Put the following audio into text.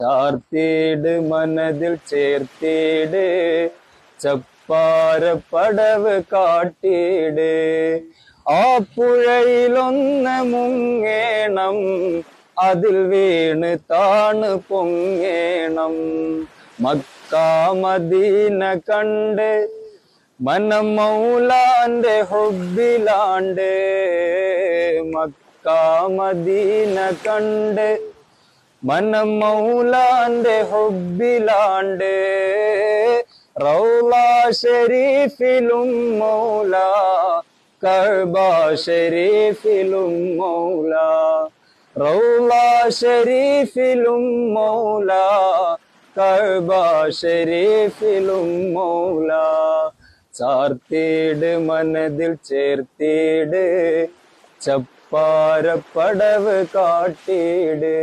ചാർത്തിയിട് മനതിൽ ചേർത്തിയിട് ചപ്പാര പടവ് കാട്ടിയിട് ആ പുഴയിലൊന്ന് മുങ്ങേണം അതിൽ വീണ് താണ് പൊങ്ങേണം. മക്കാമദീന കണ്ട് മനം മൗലാന്റെ ഹൊബിലാണ്ട് മക്കാമദീന കണ്ട് മനം മൗലാന്റെ ഹൊബിലാണ്ട്. റൗള ഷെരീഫിലും മൗല കഅബ ഷെരീഫിലും മൗല. റൗള ഷെരീഫിലും മൗല കഅബ ഷെരീഫിലും മൗല. ചാർത്തിയിട് മനതിൽ ചേർത്തിയിട് ചപ്പാരപ്പടവ് കാട്ടിയിട്.